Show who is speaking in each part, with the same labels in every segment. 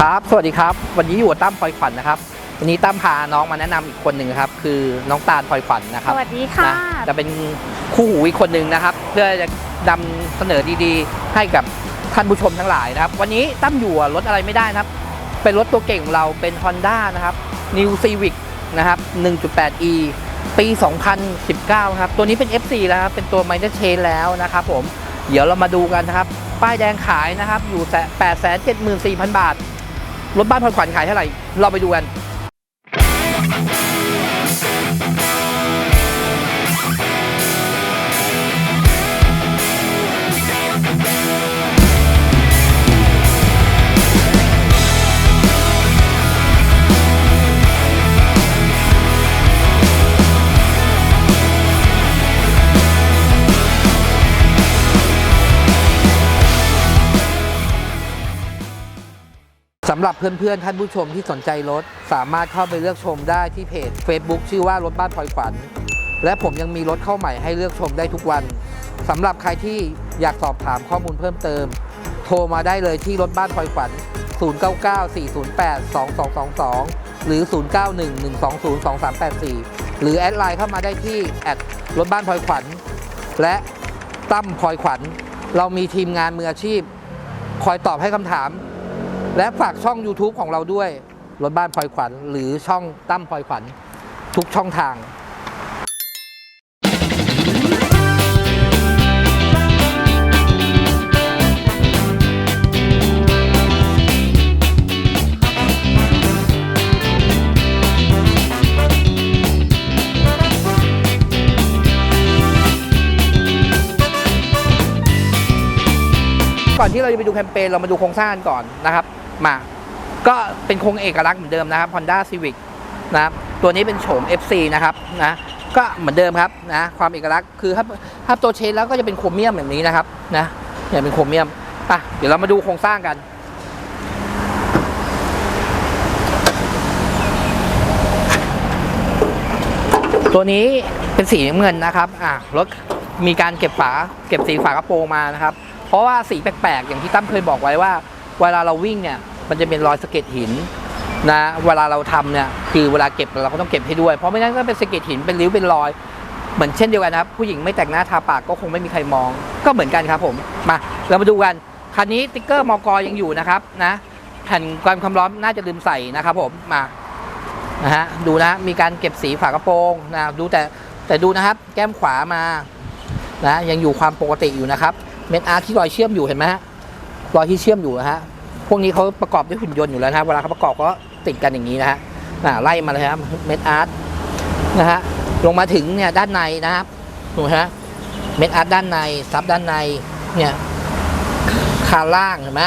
Speaker 1: ครับ สวัสดีครับ วันนี้อยู่กับตั้มพลอยขวัญนะครับ วันนี้ตั้มพาน้องมาแนะนำอีกคนหนึ่งครับ คือน้องตาลพลอยขวัญนะค
Speaker 2: ส
Speaker 1: รับ
Speaker 2: วัสดีค่ะ
Speaker 1: นะจะเป็นคู่หูอีกคนหนึ่งนะครับ เพื่อจะนำเสนอดีๆ ให้กับท่านผู้ชมทั้งหลายนะครับ วันนี้ตั้มอยู่กับรถอะไรไม่ได้นะครับ เป็นรถตัวเก่งของเราเป็น Honda นะครับ New Civic นะครับ 1.8e ปี 2019 ครับ ตัวนี้เป็น FC แล้วครับ เป็นตัว Minor Chain แล้วนะครับผม เดี๋ยวเรามาดูกันนะครับ ป้ายแดงขายนะครับ อยู่แต่874,000 บาท รถบ้านพอนขวัญขายเท่าไหร่ เราไปดูกัน รับเพื่อนๆ ท่านผู้ชมที่สนใจรถ สามารถเข้าไปเลือกชมได้ที่เพจ Facebook ชื่อว่ารถบ้านพลอยขวัญ และผมยังมีรถเข้าใหม่ให้เลือกชมได้ทุกวันสำหรับใครที่อยากสอบถามข้อมูลเพิ่มเติม โทรมาได้เลยที่รถบ้านพลอยขวัญ 0994082222 หรือ 0911202384 หรือแอดไลน์เข้ามาได้ที่แอดรถบ้านพลอยขวัญ และตั้มพลอยขวัญ เรามีทีมงานมืออาชีพ คอยตอบให้คำถาม และฝากช่อง YouTube ของเราด้วย รถบ้านพลอยขวัญ หรือช่องตั้มพลอยขวัญ ทุกช่องทางก่อนที่เราจะไปดูแคมเปญเรามาดูโครงสร้างก่อนนะครับ มา ก็เป็นโครงเอกลักษณ์เหมือนเดิมนะครับ Honda Civic นะครับตัวนี้เป็นโฉม FC นะครับนะก็เหมือนเดิมครับนะความเอกลักษณ์คือถ้าถ้าตัวเชนแล้วก็จะเป็นโครเมียมแบบนี้นะครับนะเนี่ยเป็นโครเมียมอะเดี๋ยวเรามาดูโครงสร้างกันตัวนี้เป็นสีน้ำเงินนะครับอะรถมีการเก็บฝาเก็บสีฝากระโปรงมานะครับ เพราะว่าสีแปลกๆ อย่างที่ตั้มเคยบอกไว้ว่า เวลาเราวิ่งเนี่ย มันจะเป็นรอยสะเก็ดหินนะเวลาเราทำเนี่ยคือเวลาเก็บเราก็ต้องเก็บให้ด้วย เพราะไม่งั้นก็เป็นสะเก็ดหินเป็นริ้วเป็นรอย เหมือนเช่นเดียวกันนะครับผู้หญิงไม่แต่งหน้าทาปากก็คงไม่มีใครมอง ก็เหมือนกันครับผมมาเรามาดูกันคันนี้ติ๊กเกอร์มอกยังอยู่นะครับนะแผ่นความความร้อนน่าจะลืมใส่นะครับผมมานะฮะดูนะมีการเก็บสีฝากระโปรงนะดูแต่แต่ดูนะครับ แก้มขวามานะยังอยู่ความปกติอยู่นะครับเม็ดอาร์ที่รอยเชื่อมอยู่เห็นไหมฮะรอยที่เชื่อมอยู่นะฮะ พวกนี้เขาประกอบด้วยหุ่นยนต์อยู่แล้วนะครับเวลาเขาประกอบก็ติดกันอย่างนี้นะฮะไล่มาเลยครับเม็ดอาร์ตนะฮะลงมาถึงเนี่ยด้านในนะครับดูฮะเม็ดอาร์ตด้านในซับด้านในเนี่ยคาล่างเห็นไหม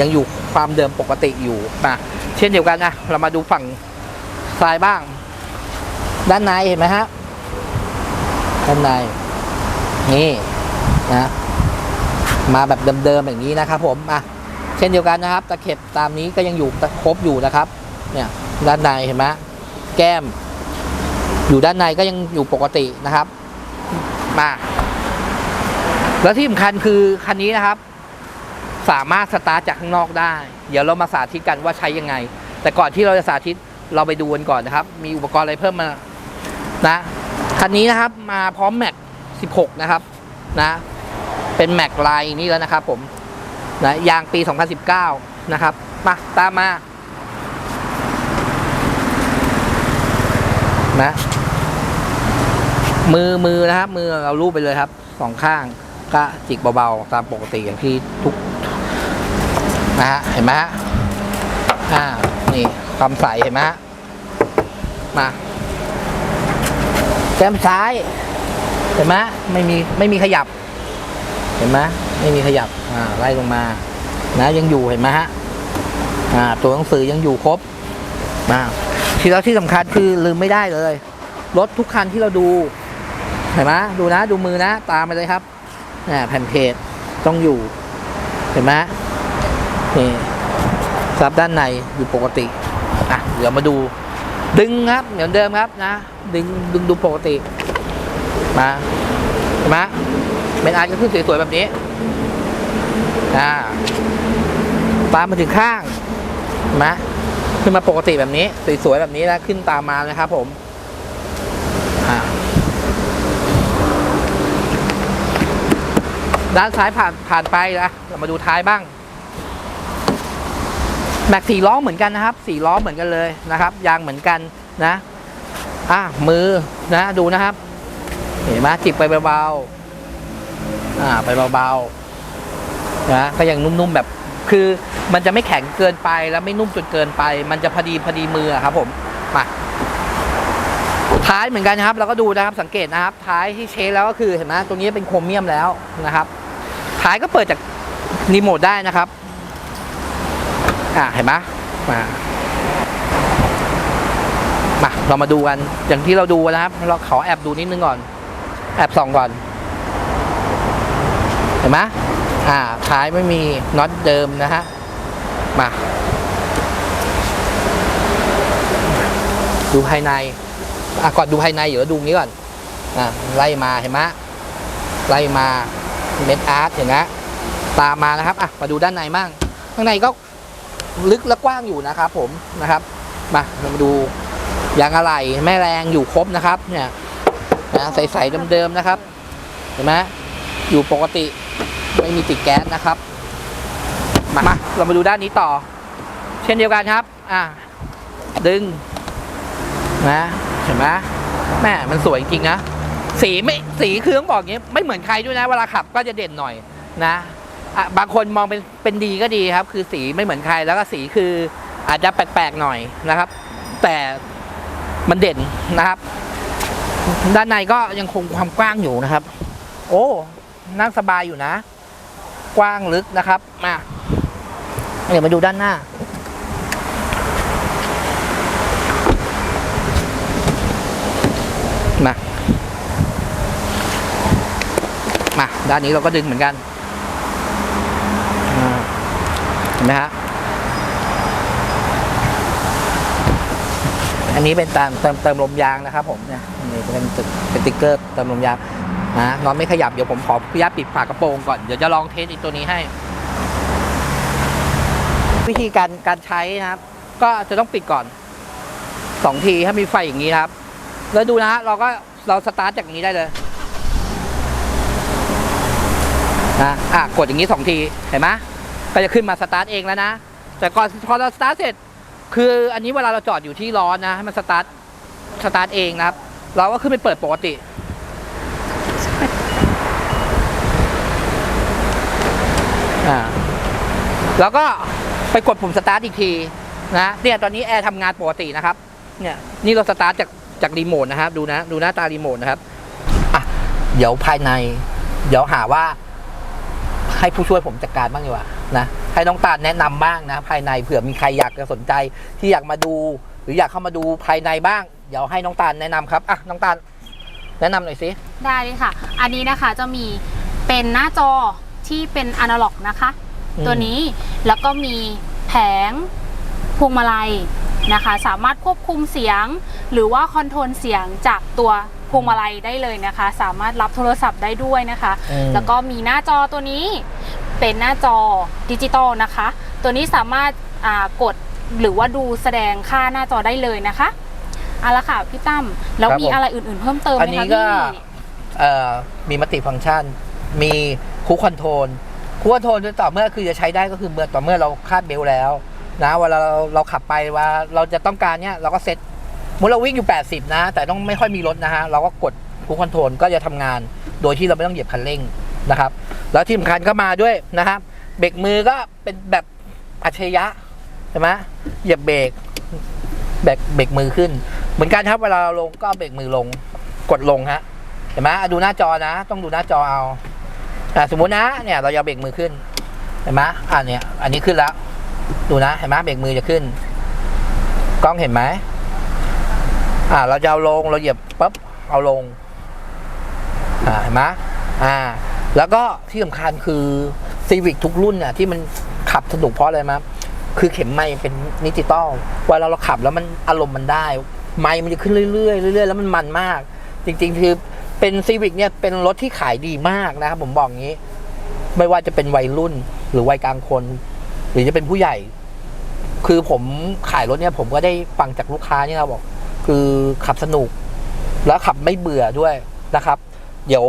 Speaker 1: ยังอยู่ความเดิมปกติอยู่นะเช่นเดียวกันนะเรามาดูฝั่งซ้ายบ้าง ด้านในเห็นไหมฮะด้านในนี่นะมาแบบเดิมๆอย่างนี้นะครับผมอะ เช่นเดียวกันนะครับ ตะเข็บตามนี้ก็ยังอยู่ครบอยู่นะครับ เนี่ยด้านในเห็นไหมแก้ม อยู่ด้านในก็ยังอยู่ปกตินะครับ มา แล้วที่สำคัญคือคันนี้นะครับ สามารถสตาร์ทจากข้างนอกได้ เดี๋ยวเรามาสาธิตกันว่าใช้ยังไง แต่ก่อนที่เราจะสาธิตเราไปดูกันก่อนนะครับ มีอุปกรณ์อะไรเพิ่มมานะคันนี้นะครับมาพร้อมแม็ก16 นะครับนะเป็นแม็กไลน์นี่แล้วนะครับผม นะยางปี 2019 นะครับ มาตามมา นะ มือมือนะครับ มือเราลูบไปเลยครับสองข้างก็จิกเบาๆ ตามปกติอย่างที่ทุก นะฮะ เห็นไหมฮะ อ่า นี่ความใสเห็นไหมฮะ มาแก้มซ้าย เห็นไหมไม่มีไม่มีขยับ เห็นไหมไม่มีขยับ อ่าไล่ลงมา นะยังอยู่เห็นไหมฮะอ่าตัวหนังสือยังอยู่ครบนะที่แล้วที่สำคัญคือลืมไม่ได้เลย รถทุกคันที่เราดู เห็นไหมดูนะ ดูมือนะ ตามไปเลยครับแผ่นเพจต้องอยู่ เห็นไหมนี่ซับด้านในอยู่ปกติอะเดี๋ยวมาดู ดึงครับเหมือนเดิมครับนะ ดึงดึงดูปกติ มาเห็นไหมเป็นอาร์ตก็ขึ้นสวยๆแบบนี้ อ่าตามมาถึงข้างนไหมขึ้นมาปกติแบบนี้ สวยๆแบบนี้นะขึ้นตามมานะครับผมด้านซ้ายผ่านผ่านไปนะเรามาดูท้ายบ้างแม็กสี่ล้อเหมือนกันนะครับสี่ล้อเหมือนกันเลยนะครับยางเหมือนกันนะอะมือนะดูนะครับ เห็นไหมจิบไปเบาๆอ่าไปเบาๆ นะก็ยังนุ่มๆแบบ คือมันจะไม่แข็งเกินไปแล้วไม่นุ่มจนเกินไป มันจะพอดีพอดีมือครับผมมาท้ายเหมือนกันนะครับ เราก็ดูนะครับสังเกตนะครับ ท้ายที่เช็คแล้วก็คือเห็นไหมตรงนี้เป็นโครเมียมแล้วนะครับ ท้ายก็เปิดจากรีโมทได้นะครับอ่าเห็นไหมมามาเรามาดูกันอย่างที่เราดูนะครับ เราขอแอบดูนิดนึงก่อน แอบส่องก่อน เห็นไหม อ่าท้ายไม่มีน็อตเดิมนะฮะ มา ดูภายในอะก่อนดูภายในเดี๋ยวดูนี้ก่อนอ่าไล่มาเห็นไหมไล่มาเม็ดอาร์ตเห็นไหมตามมานะครับอะมาดูด้านในมั่งข้างในก็ลึกและกว้างอยู่นะครับผมนะครับมาเรามาดูยางอะไหล่แม่แรงอยู่ครบนะครับ เนี่ยนะใสๆเดิมๆนะครับ เห็นไหมอยู่ปกติ ไม่มีติดแก๊สนะครับ มามาเรามาดูด้านนี้ต่อ เช่นเดียวกันครับ อะดึงนะเห็นไหมแม่มันสวยจริงนะสีไม่สีคือต้องบอกอย่างนี้ไม่เหมือนใครด้วยนะเวลาขับก็จะเด่นหน่อยนะอะบางคนมองเป็นเป็นดีก็ดีครับ คือสีไม่เหมือนใครแล้วก็สีคืออาจจะแปลกๆหน่อยนะครับ แต่มันเด่นนะครับ ด้านในก็ยังคงความกว้างอยู่นะครับ โอ้นั่งสบายอยู่นะ กว้างลึกนะครับมาเดี๋ยวมาดูด้านหน้า มา มา ด้านนี้เราก็ดึงเหมือนกันเห็นไหมฮะอันนี้เป็นตามเติมเติมลมยางนะครับผมเนี่ยนี่เป็นเป็นติ๊กเกอร์เติมลมยาง นะน็อตไม่ขยับเดี๋ยวผมขออนุญาตปิดฝากระโปรงก่อนเดี๋ยวจะลองเทสอีกตัวนี้ให้ วิธีการการใช้นะครับ ก็จะต้องปิดก่อนสองทีถ้ามีไฟอย่างนี้ครับ แล้วดูนะฮะเราก็เราสตาร์ทจากนี้ได้เลยนะอะกดอย่างนี้สองทีเห็นไหมก็จะขึ้นมาสตาร์ทเองแล้วนะ แต่ก่อนพอเราสตาร์ทเสร็จ คืออันนี้เวลาเราจอดอยู่ที่ร้อนนะให้มันสตาร์ทสตาร์ทเองนะครับ เราก็ขึ้นไปเปิดปกติ อ่าแล้วก็ไปกดปุ่มสตาร์ทอีกทีนะเนี่ยตอนนี้แอร์ทำงานปกตินะครับ เนี่ยนี่เราสตาร์ทจากจากรีโมทนะครับ ดูนะ ดูหน้าตารีโมทนะครับอะเดี๋ยวภายใน เดี๋ยวหาว่า ให้ผู้ช่วยผมจัดการบ้างดีกว่านะให้น้องตาลแนะนำบ้างนะ ภายในเผื่อมีใครอยากจะสนใจ ที่อยากมาดู หรืออยากเข้ามาดูภายในบ้าง เดี๋ยวให้น้องตาลแนะนำครับอะน้องตาลแนะนำหน่อยสิ
Speaker 2: ได้เลยค่ะ อันนี้นะคะจะมีเป็นหน้าจอ ที่เป็นอนาล็อกนะคะ
Speaker 1: อืม
Speaker 2: ตัวนี้แล้วก็มีแผงพวงมาลัยนะคะ สามารถควบคุมเสียง หรือว่าคอนโทรลเสียงจากตัวพวงมาลัยได้เลยนะคะ สามารถรับโทรศัพท์ได้ด้วยนะคะ
Speaker 1: อืม
Speaker 2: แล้วก็มีหน้าจอตัวนี้เป็นหน้าจอดิจิตอลนะคะ ตัวนี้สามารถอ่ากดหรือว่าดูแสดงค่าหน้าจอได้เลยนะคะเอาละค่ะพี่ตั้มแล้ว
Speaker 1: ครับ
Speaker 2: มี
Speaker 1: ผม
Speaker 2: อะไรอื่นๆเพิ่มเติมไห
Speaker 1: อั
Speaker 2: ม
Speaker 1: นนี้
Speaker 2: คะ
Speaker 1: ก็
Speaker 2: พี่
Speaker 1: เอ่อมีมัลติฟังก์ชัน มี คูคอนโทรลคูคอนโทรลต่อเมื่อคือจะใช้ได้ก็คือเมื่อต่อเมื่อเราคาดเบลต์แล้วนะเวลาเราเราขับไปว่าเราจะต้องการเนี่ยเราก็เซ็ตเมื่อเราวิ่งอยู่ 80 นะ แต่ต้องไม่ค่อยมีรถนะฮะ เราก็กดคูคอนโทรลก็จะทำงาน โดยที่เราไม่ต้องเหยียบคันเร่งนะครับ แล้วที่สำคัญก็มาด้วยนะครับเบรกมือก็เป็นแบบอัจฉริยะใช่ไหมเหยียบเบรกเบรกเบรกมือขึ้น เหมือนกันครับเวลาเราลงก็เบรกมือลงกดลงฮะเห็นไหมดูหน้าจอนะ ต้องดูหน้าจอเอา สมมุตินะเนี่ยเราจะเบรกมือขึ้นเห็นไหมอะเนี่ยอันนี้ขึ้นแล้ว ดูนะเห็นไหมเบรกมือจะขึ้น กล้องเห็นไหมอ่า เราจะเอาลงเราเหยียบปั๊บเอาลง อ่าเห็นไหมอ่า แล้วก็ที่สำคัญคือซีวิกทุกรุ่นน่ะที่มันขับสนุกเพราะอะไรมั้ยคือเข็มไม้เป็นดิจิตอลเวลาเราขับแล้วมันอารมณ์มันได้ ไม้มันจะขึ้นเรื่อยๆเรื่อยๆแล้วมันมันมาก จริงๆคือ เป็นซีวิกเนี่ยเป็นรถที่ขายดีมากนะครับผมบอกงี้ ไม่ว่าจะเป็นวัยรุ่นหรือวัยกลางคน หรือจะเป็นผู้ใหญ่ คือผมขายรถเนี่ย ผมก็ได้ฟังจากลูกค้านี่เราบอก คือขับสนุก แล้วขับไม่เบื่อด้วยนะครับ เดี๋ยว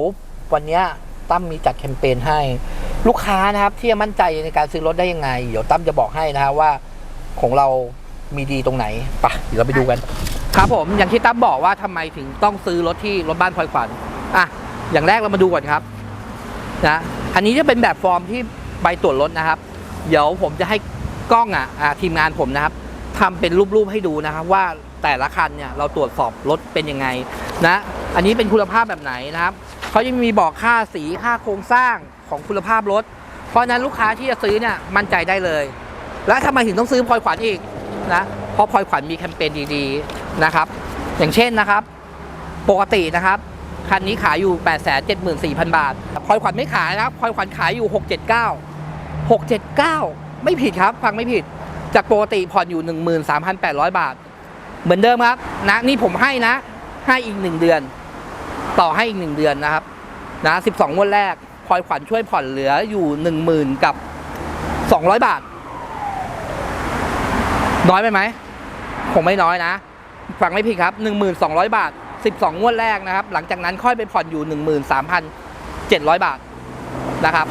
Speaker 1: วันนี้ตั้มมีจัดแคมเปญให้ ลูกค้านะครับ ที่จะมั่นใจในการซื้อรถได้ยังไง เดี๋ยวตั้มจะบอกให้นะครับว่าของเรามีดีตรงไหนปะเดี๋ยวเราไปดูกัน ครับผมอย่างที่ตั้มบอกว่าทำไมถึงต้องซื้อรถที่รถบ้านพลอยขวัญอะอย่างแรกเรามาดูก่อนครับนะอันนี้จะเป็นแบบฟอร์มที่ใบตรวจรถนะครับ เดี๋ยวผมจะให้กล้องอะอะทีมงานผมนะครับทำเป็นรูปๆให้ดูนะครับ ว่าแต่ละคันเนี่ยเราตรวจสอบรถเป็นยังไงนะอันนี้เป็นคุณภาพแบบไหนนะครับเขาจะมีบอกค่าสีค่าโครงสร้างของคุณภาพรถ เพราะฉะนั้นลูกค้าที่จะซื้อเนี่ยมั่นใจได้เลย และทำไมถึงต้องซื้อพลอยขวัญอีกนะเพราะพลอยขวัญมีแคมเปญดีๆ นะครับ อย่างเช่นนะครับ ปกตินะครับ คันนี้ขายอยู่ 8 7 4 0 0 0 บาทพลอยขวัญไม่ขายนะครับพลอยขวัญขายอยู่ 679 679 ไม่ผิดครับ ฟังไม่ผิด จากปกติผ่อนอยู่ 13,800 บาท เหมือนเดิมครับนะนี่ผมให้นะ ให้อีก 1 เดือน ต่อให้อีก 1 เดือนนะครับนะ12งวดแรกพลอยขวัญช่วยผ่อนเหลืออยู่ 10,000 กับ 200 บาท น้อยไปไหม ผมไม่น้อยนะ ฟังไม่ผิดครับ 1,200 บาท 12 งวดแรกนะครับ หลังจากนั้นค่อยไปผ่อนอยู่ 13,700 บาทนะครับ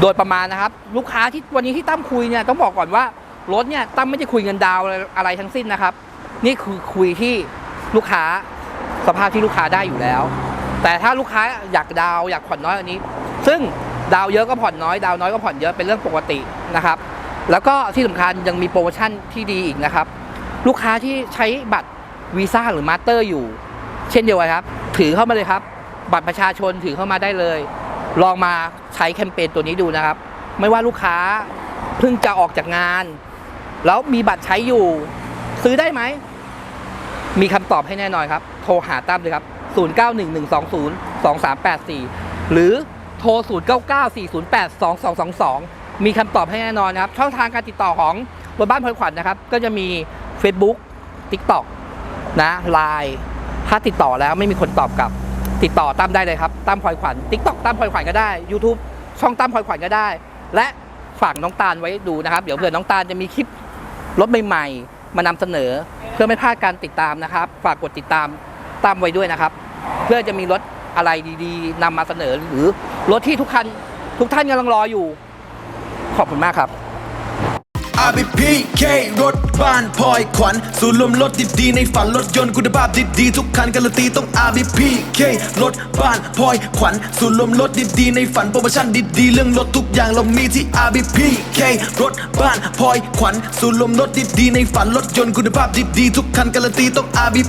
Speaker 1: โดยประมาณนะครับ ลูกค้าที่วันนี้ที่ตั้มคุยเนี่ยต้องบอกก่อนว่ารถเนี่ยตั้มไม่ได้คุยเงินดาวอะไรทั้งสิ้นนะครับ นี่คือคุยที่ลูกค้าสภาพที่ลูกค้าได้อยู่แล้ว แต่ถ้าลูกค้าอยากดาวอยากผ่อนน้อยกว่านี้ ซึ่งดาวเยอะก็ผ่อนน้อย ดาวน์น้อยก็ผ่อนเยอะเป็นเรื่องปกตินะครับ แล้วก็ที่สำคัญยังมีโปรโมชั่นที่ดีอีกนะครับ ลูกค้าที่ใช้บัตร วีซ่าหรือมาสเตอร์อยู่ เช่นเดียวกันครับ ถือเข้ามาเลยครับ บัตรประชาชนถือเข้ามาได้เลย ลองมาใช้แคมเปญตัวนี้ดูนะครับ ไม่ว่าลูกค้าเพิ่งจะออกจากงาน แล้วมีบัตรใช้อยู่ ซื้อได้ไหม มีคำตอบให้แน่นอนครับ โทรหาตั้มเลยครับ 0911202384 หรือโทร 0994082222 มีคำตอบให้แน่นอนครับ ช่องทางการติดต่อของรถบ้านพลอยขวัญนะครับ ก็จะมี Facebook TikTok นะ Line ถ้าติดต่อแล้วไม่มีคนตอบกลับ ติดต่อตั้มได้เลยครับตั้มพลอยขวัญ TikTok ตั้มพลอยขวัญก็ได้ YouTube ช่องตั้มพลอยขวัญก็ได้ และฝากน้องตาลไว้ดูนะครับ เดี๋ยวเผื่อน้องตาลจะมีคลิปรถใหม่ๆ มานำเสนอเพื่อไม่พลาดการติดตามนะครับ ฝากกดติดตามตั้มไว้ด้วยนะครับ เพื่อจะมีรถอะไรดีๆนำมาเสนอหรือรถที่ทุกคันทุกท่านกำลังรออยู่ ขอบคุณมากครับ
Speaker 3: RBPK รถบ้านพลอยขวัญศูนย์รวมรถดีๆในฝันรถยนต์คุณภาพดีๆทุกคันการันตีต้อง RBPK รถบ้านพลอยขวัญศูนย์รวมรถดีๆในฝันโปรโมชั่นดีๆเรื่องรถทุกอย่างเรามีที่ RBPK รถบ้านพลอยขวัญศูนย์รวมรถดีๆในฝันรถยนต์คุณภาพดีๆทุกคันการันตีต้อง RBP